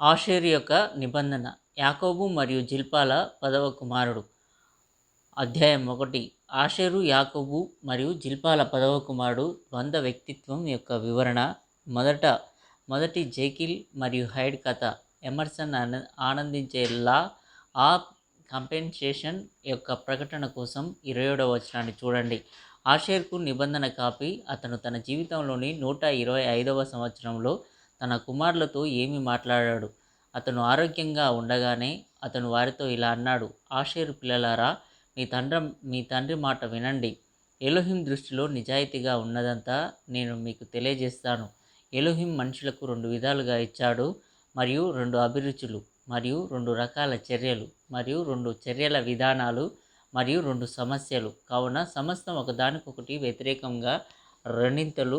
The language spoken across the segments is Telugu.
ఆషేర్ యొక్క నిబంధన. యాకోబు మరియు జిల్పాల పదవ కుమారుడు. అధ్యాయం ఒకటి. ఆషేరు యాకోబు మరియు జిల్పాల పదవ కుమారుడు ద్వంద్వ వ్యక్తిత్వం యొక్క వివరణ. మొదట మొదటి జేకిల్ మరియు హైడ్ కథ. ఎమర్సన్ ఆన ఆనందించే లా ఆ కంపెన్సేషన్ యొక్క ప్రకటన కోసం ఇరవై ఏడవ వచనాన్ని చూడండి. ఆషేర్కు నిబంధన కాపీ అతను తన జీవితంలోని నూట ఇరవై ఐదవ సంవత్సరంలో తన కుమారులతో ఏమి మాట్లాడాడు? అతను ఆరోగ్యంగా ఉండగానే అతను వారితో ఇలా అన్నాడు ఆషేరు పిల్లలారా మీ తండ్రి మీ తండ్రి మాట వినండి. ఎలోహిం దృష్టిలో నిజాయితీగా ఉన్నదంతా నేను మీకు తెలియజేస్తాను. ఎలోహిం మనుషులకు రెండు విధాలుగా ఇచ్చాడు. మరియు రెండు అభిరుచులు మరియు రెండు రకాల చర్యలు మరియు రెండు చర్యల విధానాలు మరియు రెండు సమస్యలు. కావున సమస్తం ఒకదానికొకటి వ్యతిరేకంగా రెండింతలు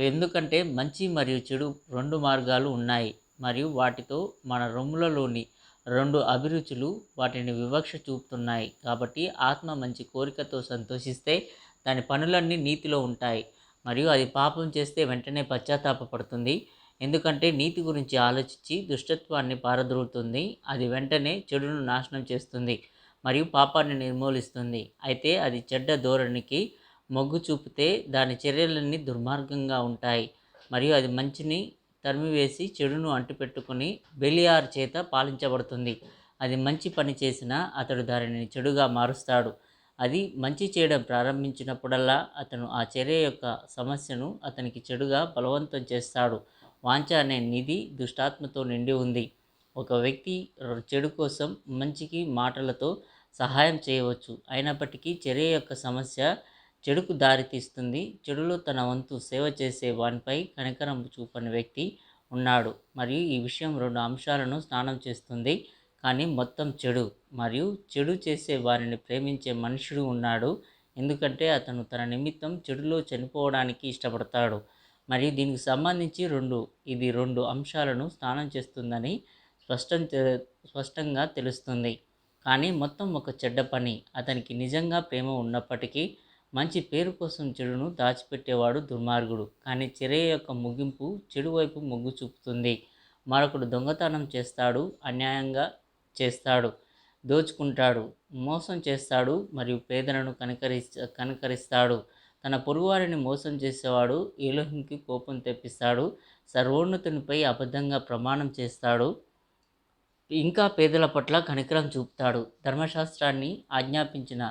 ఎందుకంటే మంచి మరియు చెడు రెండు మార్గాలు ఉన్నాయి. మరియు వాటితో మన రొమ్ములలోని రెండు అభిరుచులు వాటిని వివక్ష చూపుతున్నాయి. కాబట్టి ఆత్మ మంచి కోరికతో సంతోషిస్తే దాని పనులన్నీ నీతిలో ఉంటాయి. మరియు అది పాపం చేస్తే వెంటనే పశ్చాత్తాపడుతుంది ఎందుకంటే నీతి గురించి ఆలోచించి దుష్టత్వాన్ని పారద్రోలుతుంది. అది వెంటనే చెడును నాశనం చేస్తుంది. మరియు పాపాన్ని నిర్మూలిస్తుంది. అయితే అది చెడ్డ ధోరణికి మొగ్గు చూపితే దాని చర్యలన్నీ దుర్మార్గంగా ఉంటాయి. మరియు అది మంచిని తరిమివేసి చెడును అంటిపెట్టుకుని బెలియార్ చేత పాలించబడుతుంది. అది మంచి పని చేసినా అతడు దానిని చెడుగా మారుస్తాడు. అది మంచి చేయడం ప్రారంభించినప్పుడల్లా అతను ఆ చర్య యొక్క సమస్యను అతనికి చెడుగా బలవంతం చేస్తాడు. వాంఛ అనే నిధి దుష్టాత్మతో నిండి ఉంది. ఒక వ్యక్తి చెడు కోసం మంచికి మాటలతో సహాయం చేయవచ్చు. అయినప్పటికీ చర్య యొక్క సమస్య చెడుకు దారితీస్తుంది చెడులో తన వంతు సేవ చేసే వానిపై కనికరం చూపని వ్యక్తి ఉన్నాడు. మరియు ఈ విషయం రెండు అంశాలను స్నానం చేస్తుంది. కానీ మొత్తం చెడు మరియు చెడు చేసే వారిని ప్రేమించే మనుషుడు ఉన్నాడు. ఎందుకంటే అతను తన నిమిత్తం చెడులో చనిపోవడానికి ఇష్టపడతాడు. మరియు దీనికి సంబంధించి రెండు ఇది రెండు అంశాలను స్నానం చేస్తుందని స్పష్టం స్పష్టంగా తెలుస్తుంది. కానీ మొత్తం ఒక చెడ్డ పని. అతనికి నిజంగా ప్రేమ ఉన్నప్పటికీ మంచి పేరు కోసం చెడును దాచిపెట్టేవాడు దుర్మార్గుడు కానీ చర్య యొక్క ముగింపు చెడు వైపు మొగ్గు చూపుతుంది. మరొకడు దొంగతనం చేస్తాడు అన్యాయంగా చేస్తాడు దోచుకుంటాడు మోసం చేస్తాడు మరియు పేదలను కనికరి కనికరిస్తాడు. తన పొరుగువారిని మోసం చేసేవాడు ఏలోహింకి కోపం తెప్పిస్తాడు సర్వోన్నతునిపై అబద్ధంగా ప్రమాణం చేస్తాడు ఇంకా పేదల పట్ల కనికరం చూపుతాడు. ధర్మశాస్త్రాన్ని ఆజ్ఞాపించిన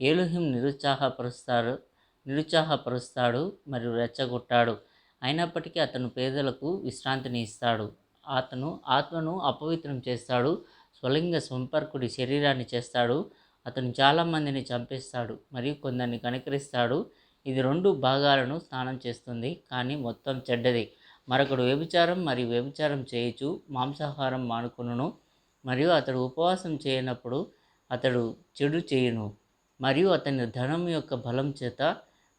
ఏలుహిం నిరుత్సాహపరుస్తాడు నిరుత్సాహపరుస్తాడు మరియు రెచ్చగొట్టాడు. అయినప్పటికీ అతను పేదలకు విశ్రాంతిని ఇస్తాడు. అతను ఆత్మను అపవిత్రం చేస్తాడు స్వలింగ సంపర్కుడి శరీరాన్ని చేస్తాడు అతను చాలామందిని చంపేస్తాడు మరియు కొందరిని కనికరిస్తాడు. ఇది రెండు భాగాలను స్నానం చేస్తుంది కానీ మొత్తం చెడ్డది. మరొకడు వ్యభిచారం మరియు వ్యభిచారం చేయొచ్చు మాంసాహారం మానుకును మరియు అతడు ఉపవాసం చేయనప్పుడు అతడు చెడు చేయును. మరియు అతని ధనం యొక్క బలం చేత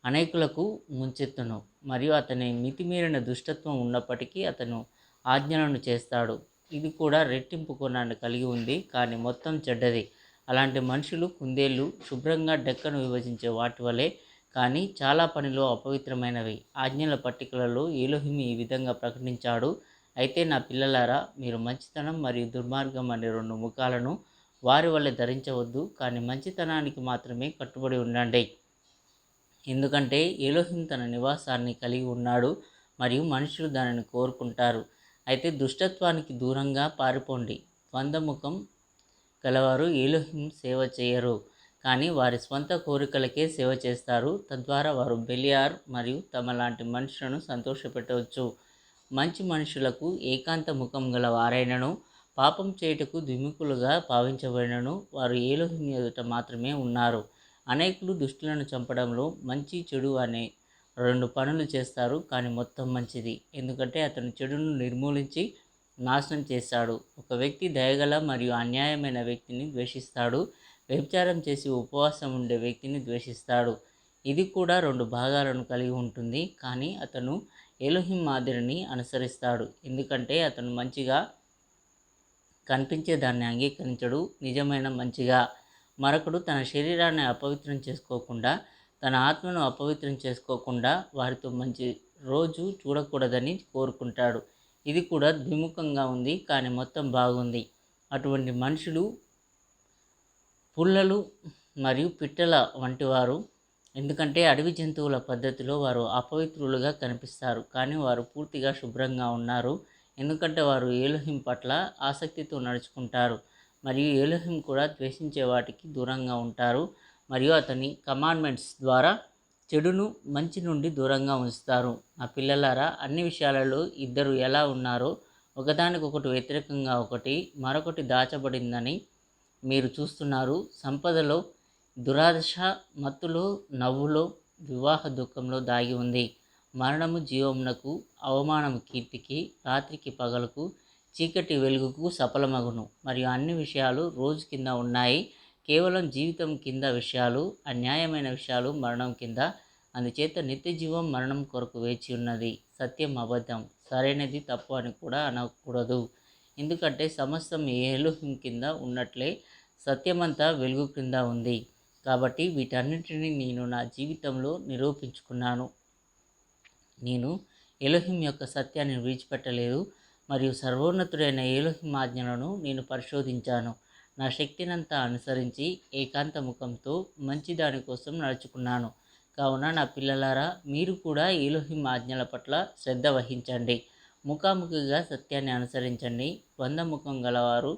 అనేకులకు ముంచెత్తును. మరియు అతని మితిమీరిన దుష్టత్వం ఉన్నప్పటికీ అతను ఆజ్ఞలను చేస్తాడు. ఇది కూడా రెట్టింపు కొనాన్ని కలిగి ఉంది కానీ మొత్తం చెడ్డది. అలాంటి మనుషులు కుందేళ్ళు శుభ్రంగా డెక్కను విభజించే వాటి వలె కానీ చాలా పనిలో అపవిత్రమైనవి. ఆజ్ఞల పట్టికలలో ఏలోహిమి ఈ విధంగా ప్రకటించాడు. అయితే నా పిల్లలారా మీరు మంచితనం మరియు దుర్మార్గం అనే రెండు ముఖాలను వారి వల్ల ధరించవద్దు కానీ మంచితనానికి మాత్రమే కట్టుబడి ఉండండి. ఎందుకంటే ఏలోహిం తన నివాసాన్ని కలిగి ఉన్నాడు మరియు మనుషులు దానిని కోరుకుంటారు. అయితే దుష్టత్వానికి దూరంగా పారిపోండి. ద్వంద్వముఖం గలవారు ఏలోహిం సేవ చేయరు కానీ వారి స్వంత కోరికలకే సేవ చేస్తారు. తద్వారా వారు బెలియార్ మరియు తమ లాంటి మనుషులను సంతోషపెట్టవచ్చు. మంచి మనుషులకు ఏకాంత ముఖం గల వారైనను పాపం చేయుటకు ద్విముఖులుగా భావించబడినను వారు ఏలోహిం ఎదుట మాత్రమే ఉన్నారు. అనేకులు దుష్టులను చంపడంలో మంచి చెడు అనే రెండు పనులు చేస్తారు కానీ మొత్తం మంచిది. ఎందుకంటే అతను చెడును నిర్మూలించి నాశనం చేశాడు. ఒక వ్యక్తి దయగల మరియు అన్యాయమైన వ్యక్తిని ద్వేషిస్తాడు. వ్యభిచారం చేసి ఉపవాసం ఉండే వ్యక్తిని ద్వేషిస్తాడు. ఇది కూడా రెండు భాగాలను కలిగి ఉంటుంది. కానీ అతను ఎలోహిం మాదిరిని అనుసరిస్తాడు. ఎందుకంటే అతను మంచిగా కనిపించే దాన్ని అంగీకరించడు. నిజమైన మంచిగా. మరొకడు తన శరీరాన్ని అపవిత్రం చేసుకోకుండా తన ఆత్మను అపవిత్రం చేసుకోకుండా వారితో మంచి రోజు చూడకూడదని కోరుకుంటాడు. ఇది కూడా ద్విముఖంగా ఉంది కానీ మొత్తం బాగుంది. అటువంటి మనుషులు పుల్లలు మరియు పిట్టల వంటి వారు ఎందుకంటే అడవి జంతువుల పద్ధతిలో వారు అపవిత్రులుగా కనిపిస్తారు కానీ వారు పూర్తిగా శుభ్రంగా ఉన్నారు. ఎందుకంటే వారు ఏలుహిం పట్ల ఆసక్తితో నడుచుకుంటారు. మరియు ఏలుహిం కూడా ద్వేషించే వాటికి దూరంగా ఉంటారు. మరియు అతని కమాండ్మెంట్స్ ద్వారా చెడును మంచి నుండి దూరంగా ఉంచుతారు. నా పిల్లలారా అన్ని విషయాలలో ఇద్దరు ఎలా ఉన్నారో ఒకదానికొకటి వ్యతిరేకంగా ఒకటి మరొకటి దాచబడిందని మీరు చూస్తున్నారు. సంపదలో దురాదశ మత్తులో నవ్వులో వివాహ దుఃఖంలో దాగి ఉంది. మరణము జీవమునకు అవమానము కీర్తికి రాత్రికి పగలకు చీకటి వెలుగుకు సఫలమగును. మరియు అన్ని విషయాలు రోజు కింద ఉన్నాయి. కేవలం జీవితం కింద విషయాలు అన్యాయమైన విషయాలు మరణం కింద. అందుచేత నిత్య జీవం మరణం కొరకు వేచి ఉన్నది. సత్యం అబద్ధం. సరైనది తప్పు అని కూడా అనకూడదు. ఎందుకంటే సమస్తం ఏలుహిం కింద ఉన్నట్లే సత్యమంతా వెలుగు క్రింద ఉంది. కాబట్టి వీటన్నిటిని నేను నా జీవితంలో నిరూపించుకున్నాను. నేను ఎలోహిం యొక్క సత్యాన్ని విడిచిపెట్టలేదు మరియు సర్వోన్నతుడైన ఏలోహిం ఆజ్ఞలను నేను పరిశోధించాను. నా శక్తినంతా అనుసరించి ఏకాంత ముఖంతో మంచి దాని కోసం నడుచుకున్నాను. కావున నా పిల్లలారా మీరు కూడా ఏలోహిం ఆజ్ఞల పట్ల శ్రద్ధ వహించండి. ముఖాముఖిగా సత్యాన్ని అనుసరించండి. వంద ముఖం గలవారు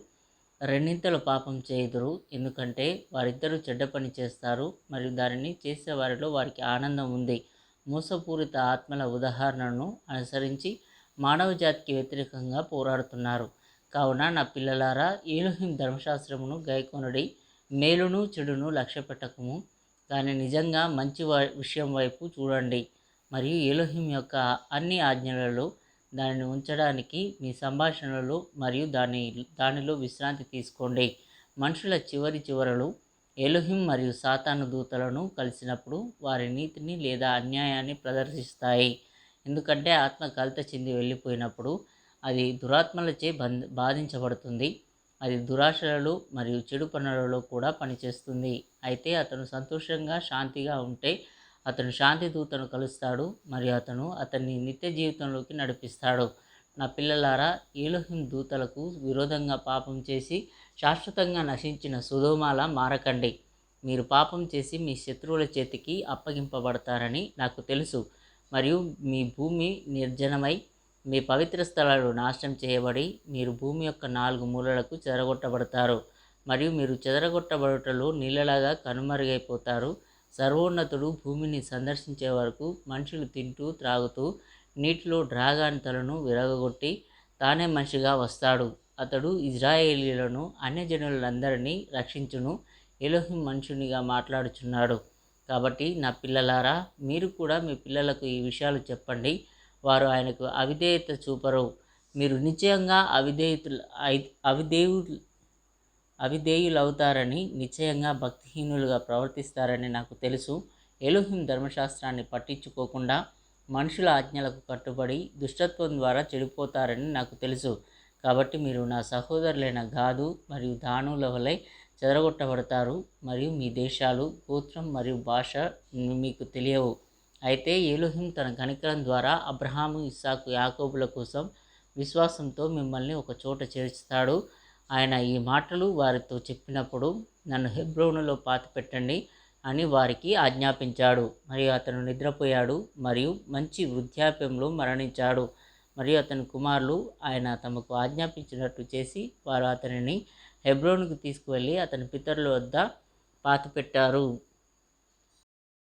రెండింతలు పాపం చేయుదురు. ఎందుకంటే వారిద్దరూ చెడ్డ పని చేస్తారు మరియు దానిని చేసే వారిలో వారికి ఆనందం ఉంది. మోసపూరిత ఆత్మల ఉదాహరణను అనుసరించి మానవ జాతికి వ్యతిరేకంగా పోరాడుతున్నారు. కావున నా పిల్లలారా ఏలుహిం ధర్మశాస్త్రమును గైకొనడి మేలును చెడును లక్ష్య పెట్టకము కానీ నిజంగా మంచి విషయం వైపు చూడండి. మరియు ఏలోహిం యొక్క అన్ని ఆజ్ఞలలో దానిని ఉంచడానికి మీ సంభాషణలు మరియు దాని దానిలో విశ్రాంతి తీసుకోండి. మనుషుల చివరి చివరలు ఎలుహిం మరియు సాతాను దూతలను కలిసినప్పుడు వారి నీతిని లేదా అన్యాయాన్ని ప్రదర్శిస్తాయి. ఎందుకంటే ఆత్మ కలిత చెంది వెళ్ళిపోయినప్పుడు అది దురాత్మలచే బంధ బాధించబడుతుంది. అది దురాశలలో మరియు చెడు పనులలో కూడా పనిచేస్తుంది. అయితే అతను సంతోషంగా శాంతిగా ఉంటే అతను శాంతి దూతను కలుస్తాడు మరియు అతను అతన్ని నిత్య జీవితంలోకి నడిపిస్తాడు. నా పిల్లలారా ఏలోహిం దూతలకు విరోధంగా పాపం చేసి శాశ్వతంగా నశించిన సుధోమాల మారకండి. మీరు పాపం చేసి మీ శత్రువుల చేతికి అప్పగింపబడతారని నాకు తెలుసు. మరియు మీ భూమి నిర్జనమై మీ పవిత్ర స్థలాలు నాశనం చేయబడి మీరు భూమి యొక్క నాలుగు మూలలకు చెదరగొట్టబడతారు. మరియు మీరు చెదరగొట్టబడుటలో నీళ్ళలాగా కనుమరుగైపోతారు. సర్వోన్నతుడు భూమిని సందర్శించే వరకు మనుషులు తింటూ త్రాగుతూ నీటిలో డ్రాగాన్ తలను విరగగొట్టి తానే మనిషిగా వస్తాడు. అతడు ఇజ్రాయేలీలను అన్యజనులందరినీ రక్షించును. ఎలోహిం మనుషునిగా మాట్లాడుచున్నాడు. కాబట్టి నా పిల్లలారా మీరు కూడా మీ పిల్లలకు ఈ విషయాలు చెప్పండి. వారు ఆయనకు అవిధేయత చూపరు. మీరు నిశ్చయంగా అవిధేయులు అవిధేయు అవిధేయులవుతారని నిశ్చయంగా భక్తిహీనులుగా ప్రవర్తిస్తారని నాకు తెలుసు. ఎలుహిం ధర్మశాస్త్రాన్ని పట్టించుకోకుండా మనుషుల ఆజ్ఞలకు కట్టుబడి దుష్టత్వం ద్వారా చెడిపోతారని నాకు తెలుసు. కాబట్టి మీరు నా సహోదరులైన గాదు మరియు దానుల వలె చెదరగొట్టబడతారు మరియు మీ దేశాలు గోత్రం మరియు భాష మీకు తెలియవు. అయితే ఏలుహిం తన కనికరం ద్వారా అబ్రహాము ఇస్సాకు యాకోబుల కోసం విశ్వాసంతో మిమ్మల్ని ఒక చోట చేర్చుతాడు. ఆయన ఈ మాటలు వారితో చెప్పినప్పుడు నన్ను హెబ్రోనులో పాతిపెట్టండి అని వారికి ఆజ్ఞాపించాడు. మరియు అతను నిద్రపోయాడు మరియు మంచి వృద్ధాప్యంలో మరణించాడు. మరియు అతని కుమారులు ఆయన తమకు ఆజ్ఞాపించినట్టు చేసి వారు అతనిని హెబ్రోన్కు తీసుకువెళ్ళి అతని పితరుల వద్ద పాతిపెట్టారు.